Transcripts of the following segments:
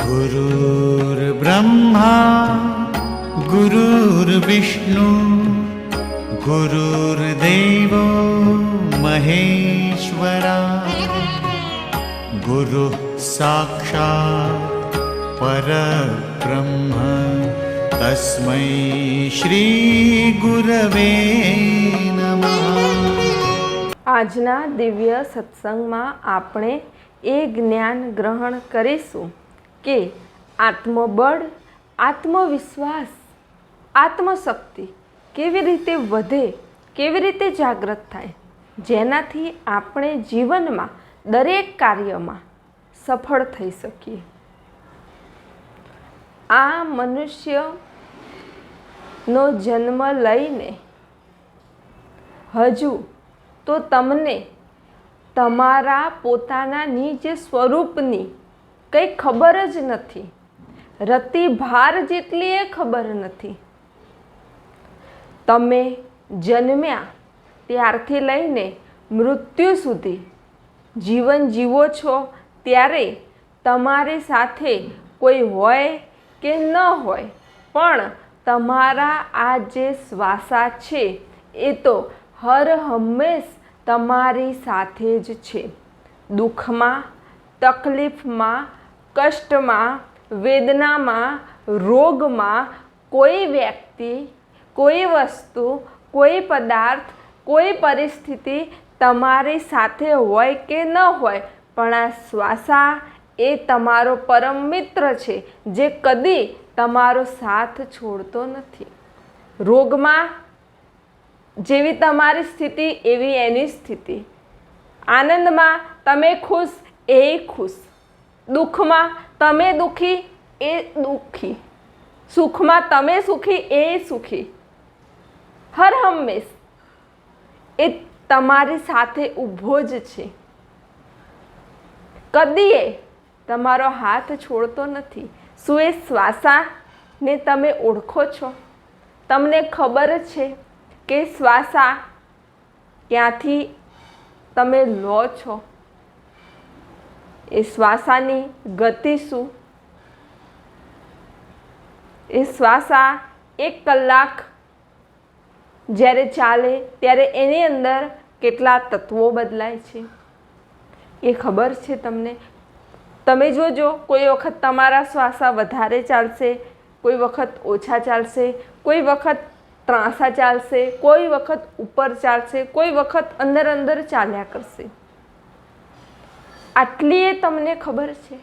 गुरुर्ब्रह्मा गुरुर्विष्णु गुरुर्देवो महेश्वरा गुरुः साक्षात् परब्रह्म तस्मै श्रीगुरवे नमः આજના દિવ્ય સત્સંગમાં આપણે એ જ્ઞાન ગ્રહણ કરીશું કે આત્મબળ, આત્મવિશ્વાસ, આત્મશક્તિ કેવી રીતે વધે, કેવી રીતે જાગૃત થાય, જેનાથી આપણે જીવનમાં દરેક કાર્યમાં સફળ થઈ શકીએ. આ મનુષ્યનો જન્મ લઈને હજુ તો તમને તમારા પોતાના નીચે સ્વરૂપની કંઈ ખબર જ નથી. રતિ ભાર જેટલી એ ખબર નથી. તમે જન્મ્યા ત્યારથી લઈને મૃત્યુ સુધી જીવન જીવો છો ત્યારે તમારી સાથે કોઈ હોય કે ન હોય, પણ તમારા આ જે શ્વાસા છે એ તો હર હંમેશ તમારી સાથે જ છે. દુઃખમાં, તકલીફમાં કષ્ટમાં, વેદનામાં, રોગમાં કોઈ વ્યક્તિ, કોઈ વસ્તુ, કોઈ પદાર્થ, કોઈ પરિસ્થિતિ તમારી સાથે હોય કે ન હોય, પણ આ શ્વાસા એ તમારો પરમ મિત્ર છે, જે કદી તમારો સાથ છોડતો નથી. રોગમાં જેવી તમારી સ્થિતિ, એવી એની સ્થિતિ. આનંદમાં તમે ખુશ, એ ખુશ. દુઃખમાં તમે દુઃખી, એ દુઃખી. સુખમાં તમે સુખી, એ સુખી. હર હંમેશ. એ તમારી સાથે ઊભો જ છે. કદીએ તમારો હાથ છોડતો નથી. શું એ શ્વાસાને તમે ઓળખો છો. તમને ખબર છે કે શ્વાસા ક્યાંથી તમે લો છો. એ શ્વાસાની ગતિ શું? એ શ્વાસા એક કલાક જ્યારે ચાલે ત્યારે એની અંદર કેટલા તત્વો બદલાય છે? એ ખબર છે તમને? તમે જોજો, કોઈ વખત તમારા શ્વાસા વધારે ચાલશે, કોઈ વખત ઓછા ચાલશે, કોઈ વખત ત્રાંસા ચાલશે, કોઈ વખત ઉપર ચાલશે, કોઈ વખત અંદર અંદર ચાલ્યા કરશે. આટલી એ તમને ખબર છે.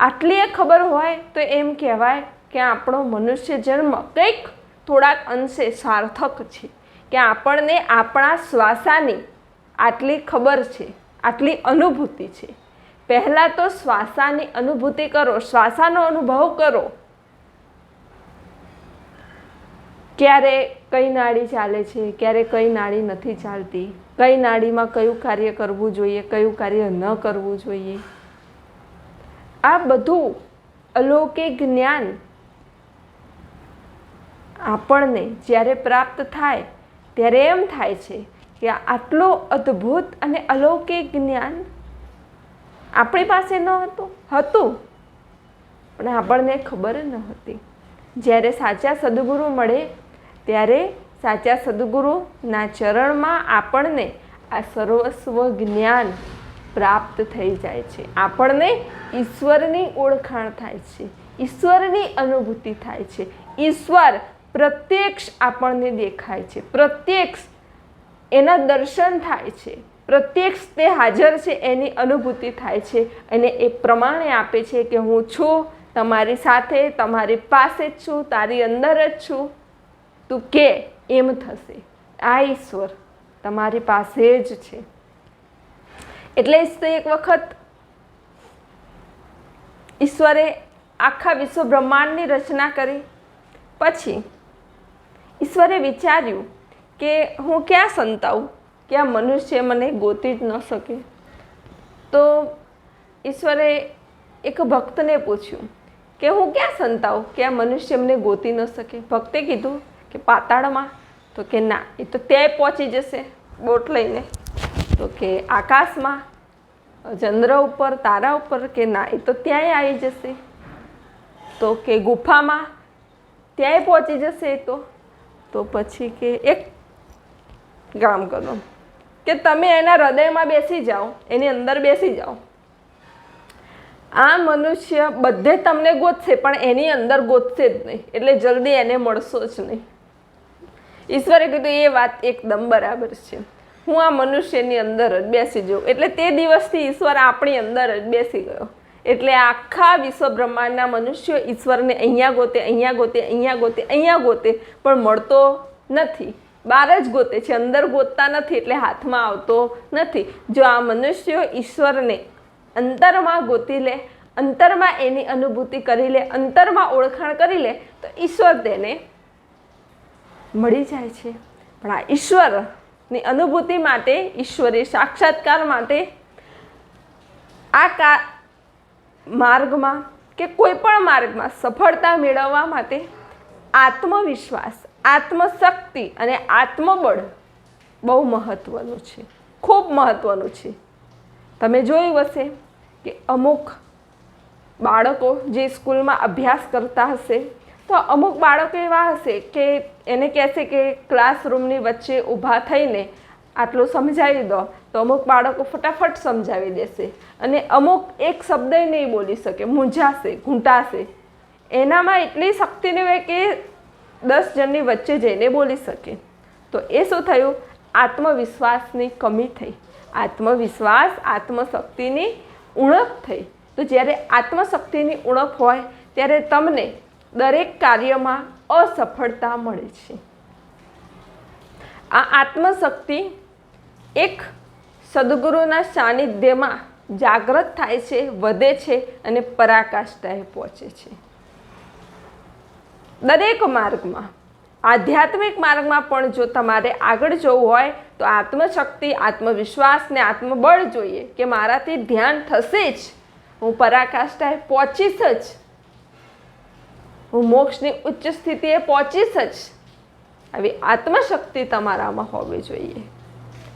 આટલી એ ખબર હોય તો એમ કહેવાય કે આપણો મનુષ્ય જન્મ કંઈક થોડાક અંશે સાર્થક છે. કે આપણને આપણા શ્વાસાની આટલી ખબર છે, આટલી અનુભૂતિ છે. પહેલાં તો શ્વાસાની અનુભૂતિ કરો, શ્વાસાનો અનુભવ કરો. ક્યારે કઈ નાડી ચાલે છે, ક્યારે કઈ નાડી નથી ચાલતી. કઈ નાડીમાં કયું કાર્ય કરવું જોઈએ, કયું કાર્ય ન કરવું જોઈએ. આ બધું અલૌકિક જ્ઞાન આપણને જ્યારે પ્રાપ્ત થાય, ત્યારે એમ થાય છે કે આટલો અદ્ભુત અને અલૌકિક જ્ઞાન આપણી પાસે ન હતું હતું. પણ આપણને ખબર ન હતી. જ્યારે સાચા સદગુરુ મળે, ત્યારે સાચા સદગુરુના ચરણમાં આપણને આ સર્વસ્વ જ્ઞાન પ્રાપ્ત થઈ જાય છે. આપણને ઈશ્વરની ઓળખાણ થાય છે. ઈશ્વરની અનુભૂતિ થાય છે. ઈશ્વર પ્રત્યક્ષ આપણને દેખાય છે. પ્રત્યક્ષ એના દર્શન થાય છે. પ્રત્યક્ષ તે હાજર છે, એની અનુભૂતિ થાય છે અને એ પ્રમાણે આપે છે કે હું છું, તમારી સાથે, તમારી પાસે જ છું, તારી અંદર જ છું. તું કે? એમ થશે. આ ઈશ્વર તમારી પાસે જ છે. એટલે એક વખત ઈશ્વરે આખા વિશ્વ બ્રહ્માંડની રચના કરી. પછી ઈશ્વરે વિચાર્યું કે હું ક્યાં સંતાવું? કે આ મનુષ્ય મને ગોતી જ ન શકે? તો ઈશ્વરે એક ભક્તને પૂછ્યું કે હું ક્યાં સંતાવું? કે આ મનુષ્ય મને ગોતી ન શકે? ભક્તે કીધું કે પાતાળમાં? તો કે ના. એ તો ત્યાં પહોંચી જશે બોટ લઈને. તો કે આકાશમાં? ચંદ્ર ઉપર, તારા ઉપર કે ના? એ તો ત્યાંય આવી જશે. તો કે ગુફામાં? ત્યાંય પહોંચી જશે એ તો. તો પછી કે એક કામ કરો. કે તમે એના હૃદયમાં બેસી જાઓ. એની અંદર બેસી જાઓ. આ મનુષ્ય બધે તમને ગોતશે, પણ એની અંદર ગોતશે જ નહીં. એટલે જલ્દી એને મળશો જ નહીં. ઈશ્વરે કીધું, એ વાત એકદમ બરાબર છે. હું આ મનુષ્યની અંદર જ બેસી જાઉં. એટલે તે દિવસથી ઈશ્વર આપણી અંદર જ બેસી ગયો. એટલે આખા વિશ્વ બ્રહ્માંડના મનુષ્યો ઈશ્વરને અહીંયા ગોતે અહીંયા ગોતે અહીંયા ગોતે અહીંયા ગોતે, પણ મળતો નથી. બહાર જ ગોતે છે, અંદર ગોતતા નથી, એટલે હાથમાં આવતો નથી. જો આ મનુષ્યો ઈશ્વરને અંતરમાં ગોતી લે, અંતરમાં એની અનુભૂતિ કરી લે, અંતરમાં ઓળખાણ કરી લે, તો ઈશ્વર તેને મળી જાય છે. પણ આ ઈશ્વરની અનુભૂતિ માટે, ઈશ્વરી સાક્ષાત્કાર માટે આ કા માર્ગમાં કે કોઈ પણ માર્ગમાં સફળતા મેળવવા માટે આત્મવિશ્વાસ, આત્મશક્તિ અને આત્મબળ બહુ મહત્ત્વનું છે. ખૂબ મહત્ત્વનું છે. તમે જોયું હશે કે અમુક બાળકો જે સ્કૂલમાં અભ્યાસ કરતા હશે તો અમુક બાળકો એવા હશે કે એને કહેશે કે ક્લાસરૂમની વચ્ચે ઊભા થઈને આટલું સમજાવી દો. તો અમુક બાળકો ફટાફટ સમજાવી દેશે અને અમુક એક શબ્દ નહીં બોલી શકે, મૂંઝાશે, ઘૂંટાશે. એનામાં એટલી શક્તિ ન હોય કે દસ જણની વચ્ચે જઈને બોલી શકે. તો એ શું થયું? આત્મવિશ્વાસની કમી થઈ. આત્મવિશ્વાસ, આત્મશક્તિની ઉણપ થઈ. તો જ્યારે આત્મશક્તિની ઉણપ હોય, ત્યારે તમને દરેક કાર્યમાં અસફળતા મળે છે. આ આત્મશક્તિ એક સદગુરુના સાનિધ્યમાં જાગૃત થાય છે, વધે છે અને પરાકાષ્ઠાએ પહોંચે છે. દરેક માર્ગમાં, આધ્યાત્મિક માર્ગમાં પણ જો તમારે આગળ જવું હોય, તો આત્મશક્તિ, આત્મવિશ્વાસ ને આત્મબળ જોઈએ કે મારાથી ધ્યાન થશે જ. હું પરાકાષ્ઠાએ પહોંચીશ જ. હું મોક્ષની ઉચ્ચ સ્થિતિએ પહોંચીશ જ. આવી આત્મશક્તિ તમારામાં હોવી જોઈએ.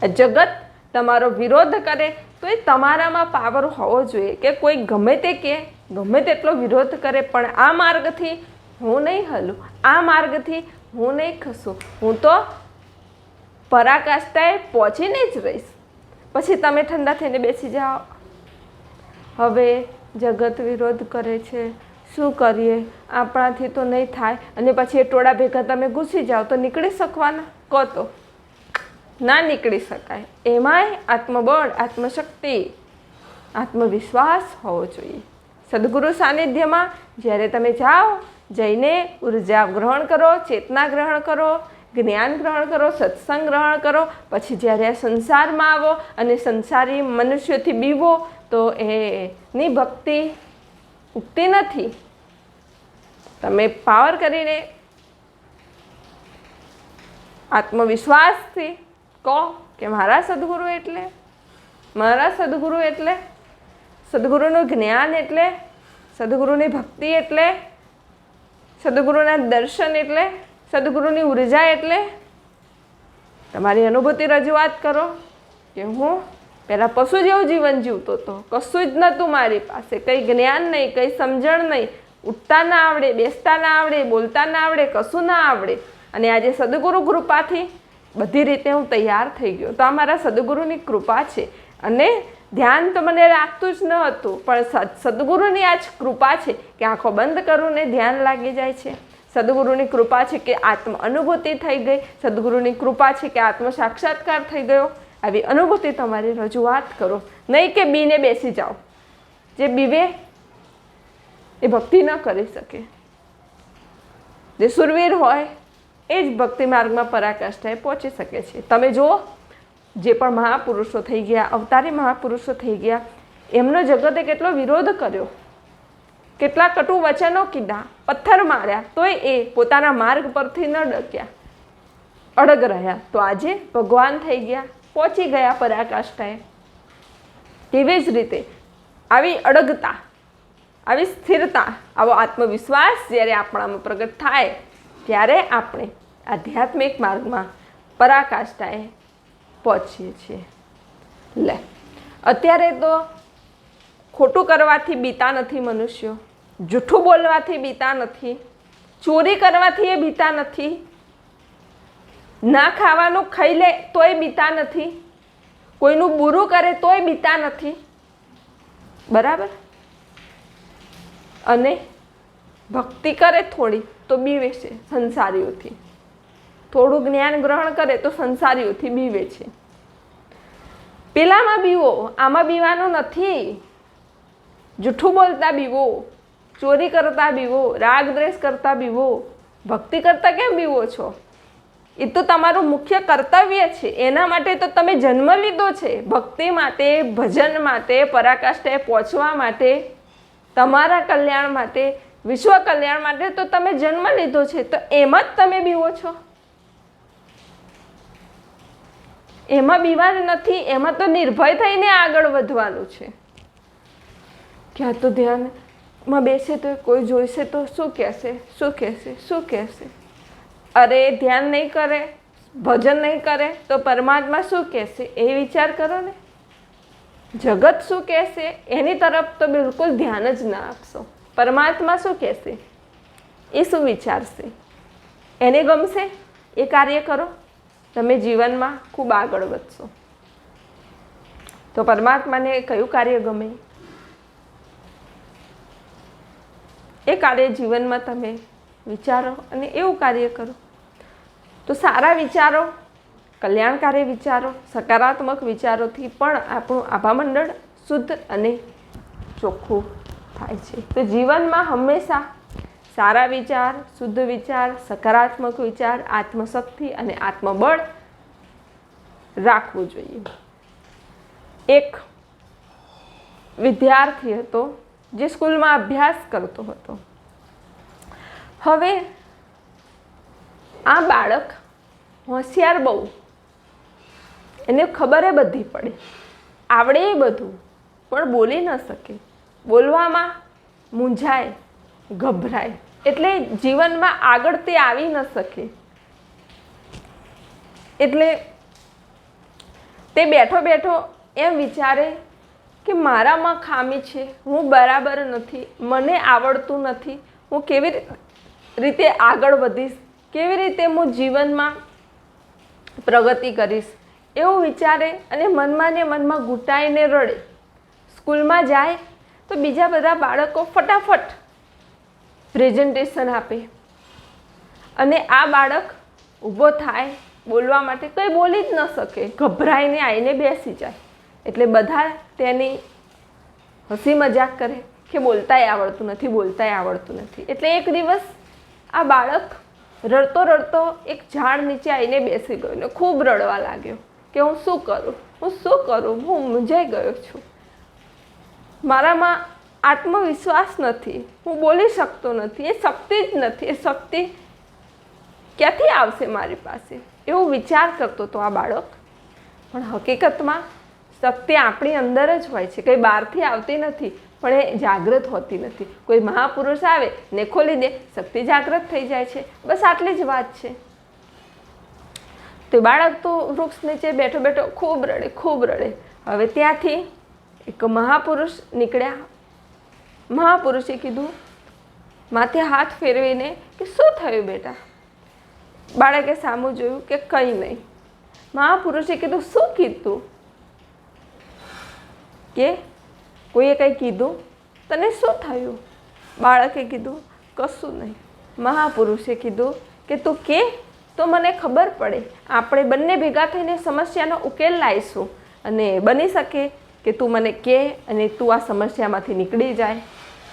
આ જગત તમારો વિરોધ કરે તો એ તમારામાં પાવર હોવો જોઈએ કે કોઈ ગમે તે કે, ગમે તેટલો વિરોધ કરે પણ આ માર્ગથી હું નહીં હલું, આ માર્ગથી હું નહીં ખસું. હું તો પરાકાષ્ઠાએ પહોંચીને જ રહીશ. પછી તમે ઠંડા થઈને બેસી જાઓ. હવે જગત વિરોધ કરે છે. શું કરીએ? આપણાથી તો નહીં થાય. અને પછી એ ટોળા ભેગા તમે ઘૂસી જાઓ તો નીકળી શકવાના? કહો તો. ના નીકળી શકાય. એમાંય આત્મબળ, આત્મશક્તિ, આત્મવિશ્વાસ હોવો જોઈએ. સદગુરુ સાનિધ્યમાં જ્યારે તમે જાઓ, જઈને ઊર્જા ગ્રહણ કરો, ચેતના ગ્રહણ કરો, જ્ઞાન ગ્રહણ કરો, સત્સંગ ગ્રહણ કરો, પછી જ્યારે આ સંસારમાં આવો અને સંસારી મનુષ્યોથી બીવો, તો એની ભક્તિ ઉગતી નથી. તમે પાવર કરીને આત્મવિશ્વાસથી કહો કે મારા સદગુરુ એટલે, મારા સદગુરુ એટલે, સદગુરુનું જ્ઞાન એટલે, સદગુરુની ભક્તિ એટલે, સદગુરુના દર્શન એટલે, સદગુરુની ઊર્જા એટલે. તમારી અનુભૂતિ રજૂઆત કરો કે હું પહેલાં પશુ જેવું જીવન જીવતો હતો. કશું જ નહોતું મારી પાસે. કંઈ જ્ઞાન નહીં, કંઈ સમજણ નહીં. ઉઠતા ના આવડે, બેસતા ના આવડે, બોલતા ના આવડે, કશું ના આવડે. અને આજે સદગુરુ કૃપાથી બધી રીતે હું તૈયાર થઈ ગયો. તો આ મારા સદગુરુની કૃપા છે. અને ધ્યાન તો મને લાગતું જ ન હતું, પણ સદ, સદગુરુની આ જ કૃપા છે કે આંખો બંધ કરું ને ધ્યાન લાગી જાય છે. સદગુરુની કૃપા છે કે આત્મ અનુભૂતિ થઈ ગઈ. સદગુરુની કૃપા છે કે આત્મ સાક્ષાત્કાર થઈ ગયો. આવી અનુભૂતિ તમારી રજૂઆત કરો. નહીં કે બીને બેસી જાઓ. જે બીવે એ ભક્તિ ન કરી શકે. જે સુરવીર હોય, એ જ ભક્તિ માર્ગમાં પરાકાષ્ઠાએ પહોંચી શકે છે. તમે જુઓ, જે પણ મહાપુરુષો થઈ ગયા, અવતારી મહાપુરુષો થઈ ગયા, એમનો જગતે કેટલો વિરોધ કર્યો. કેટલા કટુ વચનો કીધા, પથ્થર માર્યા, તોય એ પોતાના માર્ગ પરથી ન ડક્યા. અડગ રહ્યા. તો આજે ભગવાન થઈ ગયા. પહોંચી ગયા પરાકાષ્ઠાએ. તેવી જ રીતે આવી અડગતા, આવી સ્થિરતા, આવો આત્મવિશ્વાસ જ્યારે આપણામાં પ્રગટ થાય, ત્યારે આપણે આધ્યાત્મિક માર્ગમાં પરાકાષ્ઠાએ પહોંચીએ છીએ. લે, અત્યારે તો ખોટું કરવાથી બીતા નથી મનુષ્યો, જૂઠું બોલવાથી બીતા નથી, ચોરી કરવાથી એ બીતા નથી ના ખાવાનું ખાઈ લે તોય બીતા નથી. કોઈનું બુરું કરે તોય બીતા નથી. બરાબર? અને ભક્તિ કરે થોડી તો બીવે છે સંસારીઓથી. થોડું જ્ઞાન ગ્રહણ કરે તો સંસારીઓથી બીવે છે પેલામાં બીવો, આમાં બીવાનું નથી. જૂઠું બોલતા બીવો, ચોરી કરતા બીવો, રાગ દ્વેષ કરતા બીવો. ભક્તિ કરતા કેમ બીવો છો? એ તો તમારું મુખ્ય કર્તવ્ય છે. એના માટે તો તમે જન્મ લીધો છે. ભક્તિ માટે, ભજન માટે, પરાકાષ્ઠાએ પહોંચવા માટે, તમારા કલ્યાણ માટે, વિશ્વ કલ્યાણ માટે તો તમે જન્મ લીધો છે. તો એમાં જ તમે બીવો છો. એમાં બીવાનું નથી. એમાં તો નિર્ભય થઈને આગળ વધવાનું છે. ક્યાં તો ધ્યાનમાં બેસે તો કોઈ જોઈશે તો શું કહેશે? શું કહેશે? શું કહેશે? અરે ધ્યાન નહીં કરે, ભજન નહીં કરે, તો પરમાત્મા શું કહેશે? એ વિચાર કરો ને. જગત શું કહેશે? એની તરફ તો બિલકુલ ધ્યાન જ ના આપશો. પરમાત્મા શું કહેશે? એ શું વિચારશે? એને ગમશે? એ કાર્ય કરો. તમે જીવનમાં ખૂબ આગળ વધશો. તો પરમાત્માને કયું કાર્ય ગમે? એ કાર્ય જીવનમાં તમે વિચારો અને એવું કાર્ય કરો. તો સારા વિચારો, કલ્યાણકારી વિચારો, સકારાત્મક વિચારોથી પણ આપણું આભામંડળ શુદ્ધ અને ચોખ્ખું થાય છે. તો જીવનમાં હંમેશા સારા વિચાર, શુદ્ધ વિચાર, સકારાત્મક વિચાર, આત્મશક્તિ અને આત્મબળ રાખવું જોઈએ. એક વિદ્યાર્થી હતો જે સ્કૂલમાં અભ્યાસ કરતો હતો. હવે આ બાળક હોશિયાર બહુ. એને ખબર એ બધી પડે. આવડે એ બધું, પણ બોલી ન શકે. બોલવામાં મૂંઝાય, ગભરાય. એટલે જીવનમાં આગળ તે આવી ન શકે. એટલે તે બેઠો બેઠો એમ વિચારે કે મારામાં ખામી છે, હું બરાબર નથી, મને આવડતું નથી, હું કેવી રીતે આગળ વધીશ, કેવી રીતે હું જીવનમાં પ્રગતિ કરીશ, એવું વિચારે અને મનમાં ને મનમાં ઘૂંટાઈને રડે. સ્કૂલમાં જાય તો બીજા બધા બાળકો ફટાફટ પ્રેઝન્ટેશન આપે. અને આ બાળક ઊભો થાય, બોલવા માટે કંઈ બોલી જ ન શકે, ગભરાઈને આવીને બેસી જાય. એટલે બધા તેની હસી મજાક કરે કે બોલતાય આવડતું નથી, બોલતાય આવડતું નથી. એટલે એક દિવસ આ બાળક રડતો રડતો એક ઝાડ નીચે આવીને બેસી ગયો ને ખૂબ રડવા લાગ્યો કે હું શું કરું? હું શું કરું? હું મૂંઝાઈ ગયો છું. મારામાં આત્મવિશ્વાસ નથી. હું બોલી શકતો નથી. એ શક્તિ જ નથી. એ શક્તિ ક્યાંથી આવશે મારી પાસે? એવો વિચાર કરતો હતો આ બાળક. પણ હકીકતમાં શક્તિ આપણી અંદર જ હોય છે. કંઈ બહારથી આવતી નથી. પણ એ જાગૃત હોતી નથી. કોઈ મહાપુરુષ આવે, ને ખોલી દે શક્તિ જાગૃત થઈ જાય છે. બસ આટલી જ વાત છે. તો બાળક તો વૃક્ષ નીચે બેઠો બેઠો ખૂબ રડે ખૂબ રડે. હવે ત્યાંથી એક મહાપુરુષ નીકળ્યા. મહાપુરુષે કીધું, માથે હાથ ફેરવીને કે શું થયું બેટા? બાળકે સામું જોયું કે કંઈ નહીં. મહાપુરુષે કીધું, શું કીધું? કે કોઈએ કંઈ કીધું? તને શું થયું? બાળકે કીધું, કશું નહીં. મહાપુરુષે કીધું કે, તું કે? તો મને ખબર પડે. આપણે બંને ભેગા થઈને સમસ્યાનો ઉકેલ લાવીશું અને બની શકે કે તું મને કે અને તું આ સમસ્યામાંથી નીકળી જાય.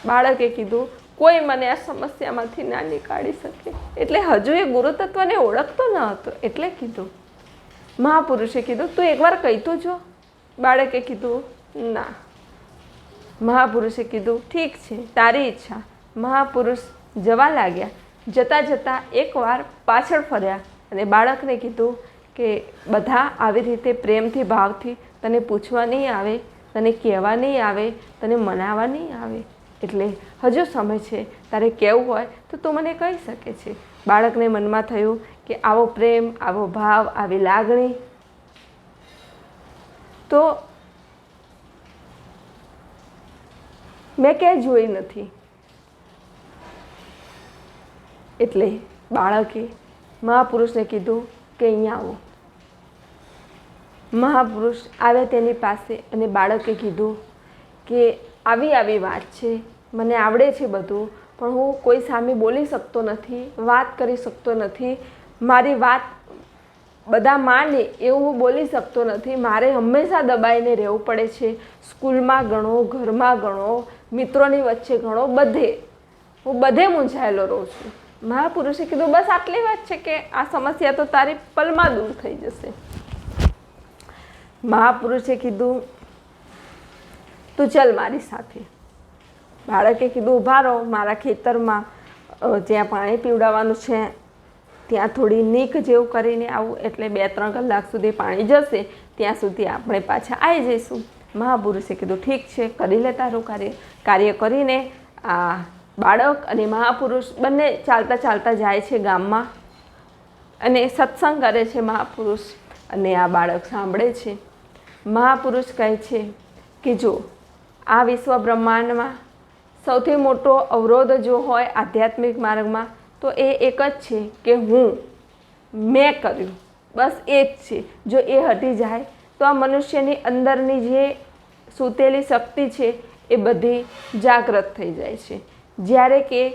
બાળકે કીધું, કોઈ મને આ સમસ્યામાંથી ના નીકાળી શકે. એટલે હજુ એ ગુરુતત્વને ઓળખતો ન હતો. એટલે કીધું. મહાપુરુષે કીધું, તું એકવાર કહી તો જો. બાળકે કીધું, ના. મહાપુરુષે કીધું, ઠીક છે, તારી ઈચ્છા. મહાપુરુષ જવા લાગ્યા. જતાં જતાં એકવાર પાછળ ફર્યા અને બાળકને કીધું કે, બધા આવી રીતે પ્રેમથી, ભાવથી તને પૂછવા નહીં આવે, તને કહેવા નહીં આવે, તને મનાવવા નહીં આવે. એટલે હજુ સમય છે, તારે કહેવું હોય તો તું મને કહી શકે છે. બાળકને મનમાં થયું કે, આવો પ્રેમ, આવો ભાવ, આવી લાગણી. તો મેં ક્યાંય જોઈ નથી. એટલે બાળકે મહાપુરુષને કીધું કે અહીંયા આવો. મહાપુરુષ આવ્યા તેની પાસે અને બાળકે કીધું કે આવી આવી વાત છે, મને આવડે છે બધું, પણ હું કોઈ સામે બોલી શકતો નથી, વાત કરી શકતો નથી, મારી વાત બધા માને એવું હું બોલી શકતો નથી, મારે હંમેશા દબાઈને રહેવું પડે છે, સ્કૂલમાં ગણો, ઘરમાં ગણો મિત્રોની વચ્ચે ઘણો બધે, હું બધે મૂંઝાયેલો રહું છું. મહાપુરુષે કીધું, બસ આટલી વાત છે કે આ સમસ્યા તો તારી પલમાં દૂર થઈ જશે. મહાપુરુષે કીધું, તું ચલ મારી સાથે. બાળકે કીધું ઊભા રહો, મારા ખેતરમાં જ્યાં પાણી પીવડાવવાનું છે, ત્યાં થોડી નીક જેવું કરીને આવું, એટલે બે ત્રણ કલાક સુધી પાણી જશે, ત્યાં સુધી આપણે પાછા આવી જઈશું. મહાપુરુષે કીધું, ઠીક છે, કરી લે તારું કાર્ય. કાર્ય કરીને આ બાળક અને મહાપુરુષ બંને ચાલતા ચાલતા જાય છે ગામમાં અને સત્સંગ કરે છે મહાપુરુષ અને આ બાળક સાંભળે છે. મહાપુરુષ કહે છે કે જો આ વિશ્વ બ્રહ્માંડમાં સૌથી મોટો અવરોધ જો હોય આધ્યાત્મિક માર્ગમાં, તો એ એક જ છે કે હું, મેં કર્યું. બસ એ જ છે. જો એ હટી જાય, તો આ મનુષ્યની અંદરની જે સૂતેલી શક્તિ છે એ બધી જાગૃત થઈ જાય છે. જ્યારે કે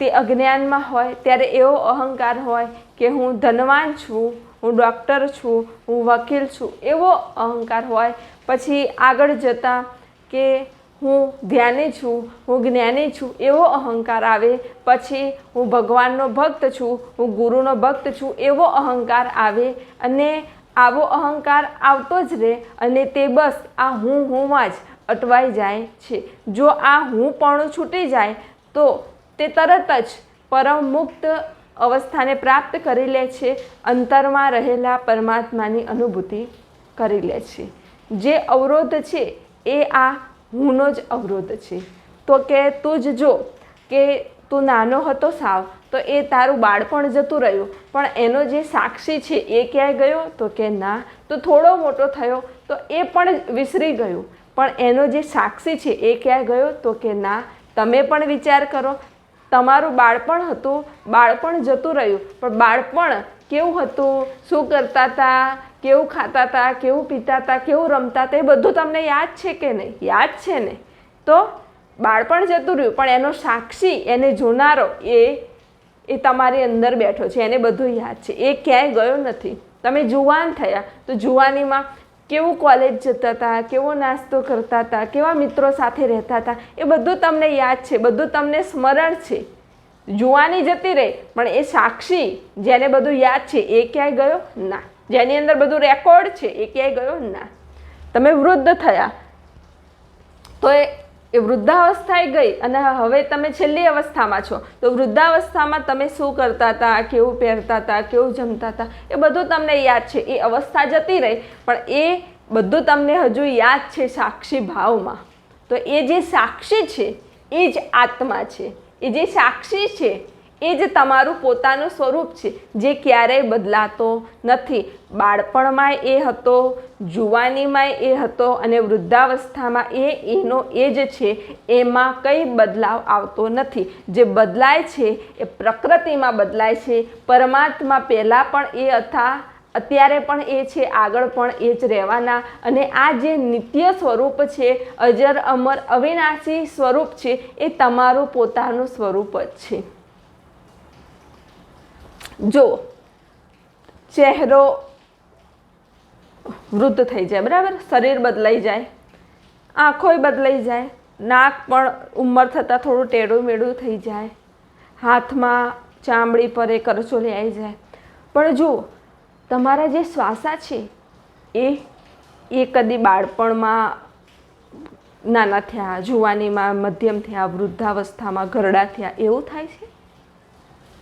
તે અજ્ઞાનમાં હોય, ત્યારે એવો અહંકાર હોય કે હું ધનવાન છું, હું ડૉક્ટર છું, હું વકીલ છું, એવો અહંકાર હોય. પછી આગળ જતાં કે હું ધ્યાની છું, હું જ્ઞાની છું, એવો અહંકાર આવે. પછી હું ભગવાનનો ભક્ત છું, હું ગુરુનો ભક્ત છું, એવો અહંકાર આવે. અને આવો અહંકાર આવતો જ રહે અને તે બસ આ હું હુંમાં જ અટવાઈ જાય છે. જો આ હું પણ છૂટી જાય, તો તે તરત જ પરમ મુક્ત અવસ્થાને પ્રાપ્ત કરી લે છે, અંતરમાં રહેલા પરમાત્માની અનુભૂતિ કરી લે છે. જે અવરોધ છે, એ આ હુંનો જ અવરોધ છે. તો કે તું જ જો કે તું નાનો હતો સાવ, તો એ તારું બાળપણ જતું રહ્યું. પણ એનો જે સાક્ષી છે એ ક્યાંય ગયો? તો કે ના. તો થોડો મોટો થયો, તો એ પણ વિસરી ગયું. પણ એનો જે સાક્ષી છે એ ક્યાંય ગયો? તો કે ના. તમે પણ વિચાર કરો. તમારું બાળપણ હતું, બાળપણ જતું રહ્યું. પણ બાળપણ કેવું હતું? શું કરતા હતા કેવું ખાતા હતા કેવું પીતા હતા કેવું રમતા હતા એ બધું તમને યાદ છે કે નહીં? યાદ છે ને? તો બાળપણ જતું રહ્યું, પણ એનો સાક્ષી, એને જોનારો એ એ તમારી અંદર બેઠો છે, એને બધું યાદ છે. એ ક્યાંય ગયો નથી. તમે જુવાન થયા, તો જુવાનીમાં કેવું કોલેજ જતા હતા, કેવો નાસ્તો કરતા હતા, કેવા મિત્રો સાથે રહેતા હતા, એ બધું તમને યાદ છે, બધું તમને સ્મરણ છે. જુવાની જતી રહી, પણ એ સાક્ષી, જેને બધું યાદ છે, એ ક્યાંય ગયો ના. જેની અંદર બધું રેકોર્ડ છે, એ ક્યાંય ગયો ના. તમે વૃદ્ધ થયા, તો એ એ વૃદ્ધાવસ્થાએ ગઈ અને હવે તમે છેલ્લી અવસ્થામાં છો. તો વૃદ્ધાવસ્થામાં તમે શું કરતા હતા? કેવું પહેરતા હતા? કેવું જમતા હતા? એ બધું તમને યાદ છે. એ અવસ્થા જતી રહી, પણ એ બધું તમને હજુ યાદ છે સાક્ષી ભાવમાં. તો એ જે સાક્ષી છે, એ જ આત્મા છે. એ જે સાક્ષી છે એ જ તમારું પોતાનું સ્વરૂપ છે. જે ક્યારેય બદલાતો નથી. બાળપણમાં એ હતો, જુવાનીમાં એ હતો અને વૃદ્ધાવસ્થામાં એ, એનો એ જ છે. એમાં કંઈ બદલાવ આવતો નથી. જે બદલાય છે એ પ્રકૃતિમાં બદલાય છે. પરમાત્મા પહેલાં પણ એ હતા, અત્યારે પણ એ છે, આગળ પણ એ જ રહેવાના. અને આ જે નિત્ય સ્વરૂપ છે, અજર અમર અવિનાશી સ્વરૂપ છે, એ તમારું પોતાનું સ્વરૂપ જ છે. જો, ચહેરો વૃદ્ધ થઈ જાય, બરાબર? શરીર બદલાઈ જાય, આંખોય બદલાઈ જાય, નાક પણ ઉંમર થતાં થોડું ટેડું મેળું થઈ જાય, હાથમાં ચામડી પર એ કરચોલી આવી જાય. પણ જુઓ તમારા જે શ્વાસા છે, એ એ કદી બાળપણમાં નાના થયા, જુવાનીમાં મધ્યમ થયા, વૃદ્ધાવસ્થામાં ઘરડા થયા, એવું થાય છે?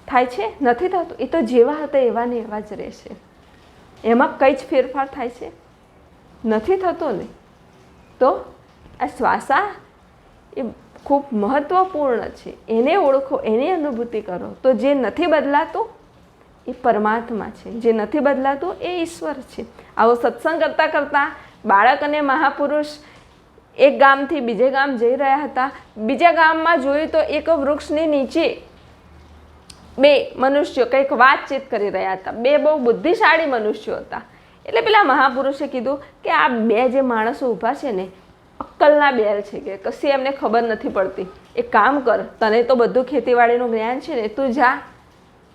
થાય છે? નથી થતું? એ તો જેવા હતા એવા ને એવા જ રહેશે. એમાં કંઈ જ ફેરફાર થાય છે? નથી થતો ને? તો આ શ્વાસા એ ખૂબ મહત્ત્વપૂર્ણ છે. એને ઓળખો, એની અનુભૂતિ કરો. તો જે નથી બદલાતું એ પરમાત્મા છે. જે નથી બદલાતું એ ઈશ્વર છે. આવો સત્સંગ કરતાં કરતાં બાળક અને મહાપુરુષ એક ગામથી બીજે ગામ જઈ રહ્યા હતા. બીજા ગામમાં જોયું તો એક વૃક્ષની નીચે બે મનુષ્યો કંઈક વાતચીત કરી રહ્યા હતા. બે બહુ બુદ્ધિશાળી મનુષ્યો હતા. એટલે પેલા મહાપુરુષે કીધું કે આ બે જે માણસો ઊભા છે ને, અક્કલના બેલ છે કે, કશી એમને ખબર નથી પડતી. એક કામ કર, તને તો બધું ખેતીવાડીનું જ્ઞાન છે ને, તું જા.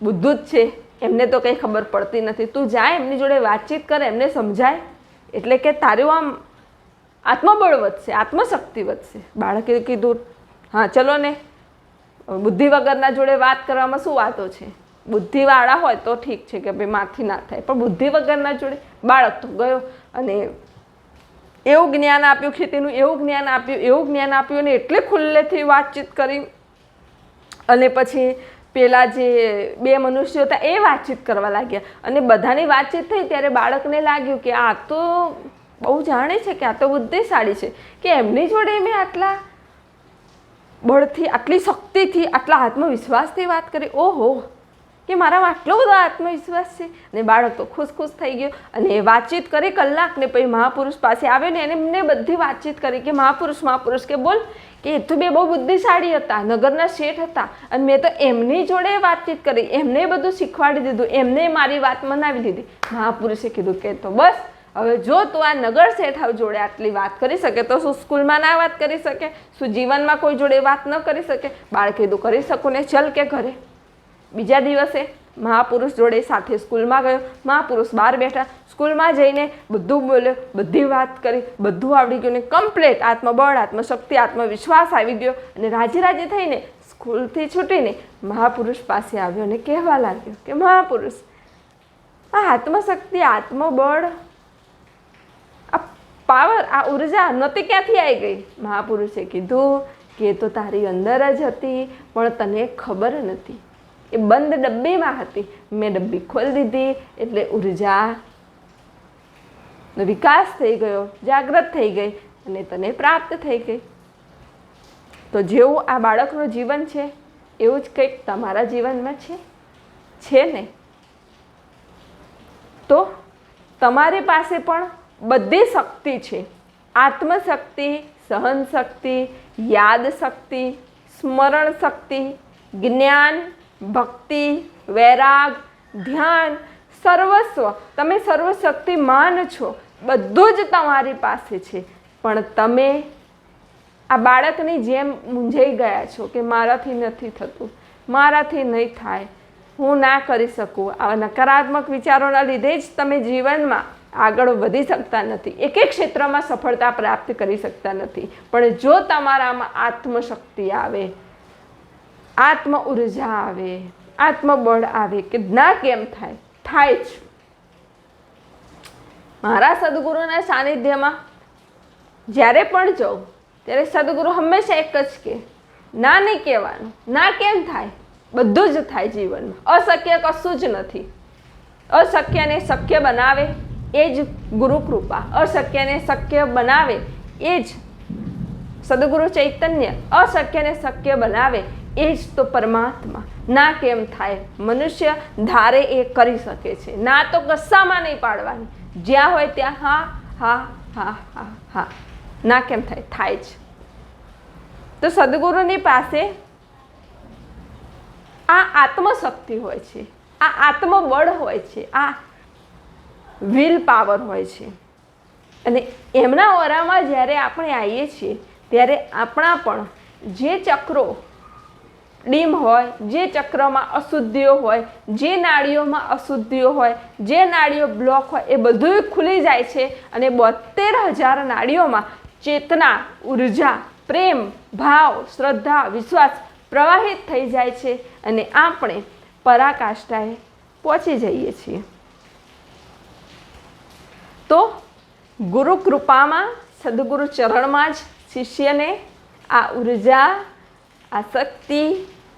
બુદ્ધું જ છે. એમને તો કંઈ ખબર પડતી નથી. તું જા, એમની જોડે વાતચીત કર, એમને સમજાય. એટલે કે તારું આમ આત્મબળ વધશે, આત્મશક્તિ વધશે. બાળકે કીધું, હા, ચલો ને. બુદ્ધિ વગરના જોડે વાત કરવામાં શું વાતો છે? બુદ્ધિવાળા હોય તો ઠીક છે કે ભાઈ માથી ના થાય, પણ બુદ્ધિ વગરના જોડે બાળક તો ગયો અને એવું જ્ઞાન આપ્યું, ખેતીનું એવું જ્ઞાન આપ્યું, એવું જ્ઞાન આપ્યું અને એટલે ખુલ્લેથી વાતચીત કરી અને પછી પેલા જે બે મનુષ્યો હતા એ વાતચીત કરવા લાગ્યા. અને બધાની વાતચીત થઈ ત્યારે બાળકને લાગ્યું કે આ તો બહુ જાણે છે કે આ તો બુદ્ધિશાળી છે, કે એમની જોડે મેં આટલા બળથી, આટલી શક્તિથી, આટલા આત્મવિશ્વાસથી વાત કરી. ઓહો, કે મારામાં આટલો બધો આત્મવિશ્વાસ છે? અને બાળક તો ખુશ ખુશ થઈ ગયો અને વાતચીત કરી કલાક ને પછી મહાપુરુષ પાસે આવ્યો ને એને એમને બધી વાતચીત કરી કે, મહાપુરુષ મહાપુરુષ, કે બોલ, કે એ તો બે બહુ બુદ્ધિશાળી હતા, નગરના શેઠ હતા, અને મેં તો એમની જોડે વાતચીત કરી, એમને બધું શીખવાડી દીધું, એમને મારી વાત મનાવી દીધી. મહાપુરુષે કીધું કે તો બસ હવે જો તું આ નગર શેઠ જોડે આટલી વાત કરી શકે તો શું સ્કૂલમાં ના વાત કરી શકે? શું જીવનમાં કોઈ જોડે વાત ન કરી શકે? બાળકે કીધું, કરી શકું ને? ચલ કે ઘરે. બીજા દિવસે મહાપુરુષ જોડે સાથે સ્કૂલમાં ગયો. મહાપુરુષ બહાર બેઠા સ્કૂલમાં જઈને બધું બોલ્યો, બધી વાત કરી, બધું આવડી ગયું ને કમ્પ્લેટ આત્મબળ, આત્મશક્તિ, આત્મવિશ્વાસ આવી ગયો અને રાજી રાજી થઈને સ્કૂલથી છૂટીને મહાપુરુષ પાસે આવ્યો અને કહેવા લાગ્યો કે, મહાપુરુષ, આ આત્મશક્તિ, આત્મબળ પાવર, આ ઊર્જા નહોતી ક્યાંથી આવી ગઈ? મહાપુરુષે કીધું કે એ તો તારી અંદર જ હતી, પણ તને ખબર નથી. એ બંધ ડબ્બીમાં હતી. મેં ડબ્બી ખોલી દીધી, એટલે ઊર્જા વિકાસ થઈ ગયો જાગૃત થઈ ગઈ, અને તને પ્રાપ્ત થઈ ગઈ. તો જેવું આ બાળકનું જીવન છે, એવું જ કંઈક તમારા જીવનમાં છે? છે ને? તો તમારી પાસે પણ બધી શક્તિ છે. આત્મશક્તિ, સહનશક્તિ, યાદશક્તિ સ્મરણ શક્તિ જ્ઞાન, ભક્તિ, વૈરાગ, ધ્યાન, સર્વસ્વ. તમે સર્વશક્તિમાન છો. બધું જ તમારી પાસે છે. પણ તમે આ બાળકની જેમ મૂંઝાઈ ગયા છો કે મારાથી નથી થતું, મારાથી નહીં થાય. હું ના કરી શકું. આવા નકારાત્મક વિચારોના લીધે જ તમે જીવનમાં આગળ વધી શકતા નથી. એક એક ક્ષેત્રમાં સફળતા પ્રાપ્ત કરી શકતા નથી. પણ જો તમારામાં આત્મશક્તિ આવે, આત્મ ઊર્જા આવે, આત્મબળ આવે કે ના કેમ થાય થાય જ. મારા સદગુરુના સાનિધ્યમાં જ્યારે પણ જાઉં, ત્યારે સદગુરુ હંમેશા એક જ કે, ના નહીં કહેવાનું. ના કેમ થાય? બધું જ થાય જીવનમાં. અશક્ય કશું જ નથી. અશક્યને શક્ય બનાવે એ જ ગુરુકૃપા અશક્યને શક્ય બનાવે એ જ. સદગુરુ ચૈતન્ય અશક્યને શક્ય બનાવે એ જ તો પરમાત્મા. ના કેમ થાય? મનુષ્ય ધારે એ કરી શકે છે. ના તો કશામાં નહીં પાડવાની. જ્યાં હોય ત્યાં હા હા હા હા હા. ના કેમ થાય? થાય જ. તો સદગુરુની પાસે આ આત્મશક્તિ હોય છે. આ આત્મબળ હોય છે. આ વિલ પાવર હોય છે. અને એમના ઓરામાં જ્યારે આપણે આવીએ છીએ, ત્યારે આપણા પણ જે ચક્રો ડીમ હોય, જે ચક્રમાં અશુદ્ધિઓ હોય, જે નાળીઓમાં અશુદ્ધિઓ હોય, જે નાળીઓ બ્લોક હોય, એ બધું ખુલી જાય છે અને બોતેર હજાર નાળીઓમાં ચેતના, ઊર્જા, પ્રેમ, ભાવ, શ્રદ્ધા, વિશ્વાસ પ્રવાહિત થઈ જાય છે અને આપણે પરાકાષ્ઠાએ પહોંચી જઈએ છીએ. તો ગુરુ કૃપામાં, સદગુરુ ચરણમાં જ શિષ્યને આ ઊર્જા, આ શક્તિ,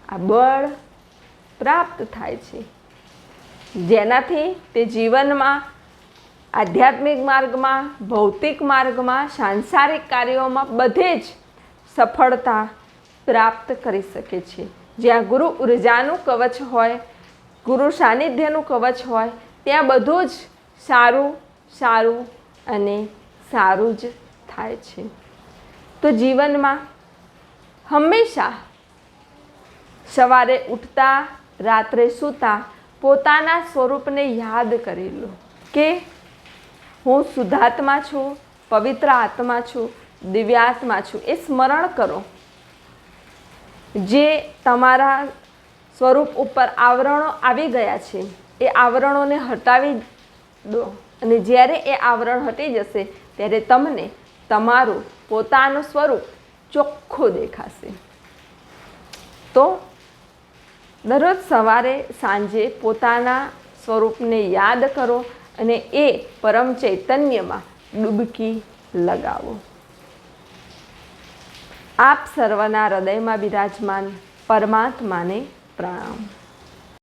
આ બળ પ્રાપ્ત થાય છે. જેનાથી તે જીવનમાં, આધ્યાત્મિક માર્ગમાં, ભૌતિક માર્ગમાં, સાંસારિક કાર્યોમાં બધે જ સફળતા પ્રાપ્ત કરી શકે છે. જ્યાં ગુરુ ઉર્જાનું કવચ હોય, ગુરુ સાનિધ્યનું કવચ હોય, ત્યાં બધું જ સારું સારું અને સારું જ થાય છે. તો જીવનમાં હંમેશા સવારે ઉઠતા, રાત્રે સૂતા, પોતાના સ્વરૂપને યાદ કરી લો કે હું શુદ્ધાત્મા છું, પવિત્ર આત્મા છું, દિવ્યાત્મા છું. એ સ્મરણ કરો. જે તમારા સ્વરૂપ ઉપર આવરણો આવી ગયા છે, એ આવરણોને હટાવી દો. અને જ્યારે એ આવરણ હટી જશે, ત્યારે તમને તમારું પોતાનું સ્વરૂપ ચોખ્ખું દેખાશે. તો દરરોજ સવારે સાંજે પોતાના સ્વરૂપને યાદ કરો અને એ પરમ ચૈતન્યમાં ડૂબકી લગાવો. આપ સર્વના હૃદયમાં બિરાજમાન પરમાત્માને પ્રણામ.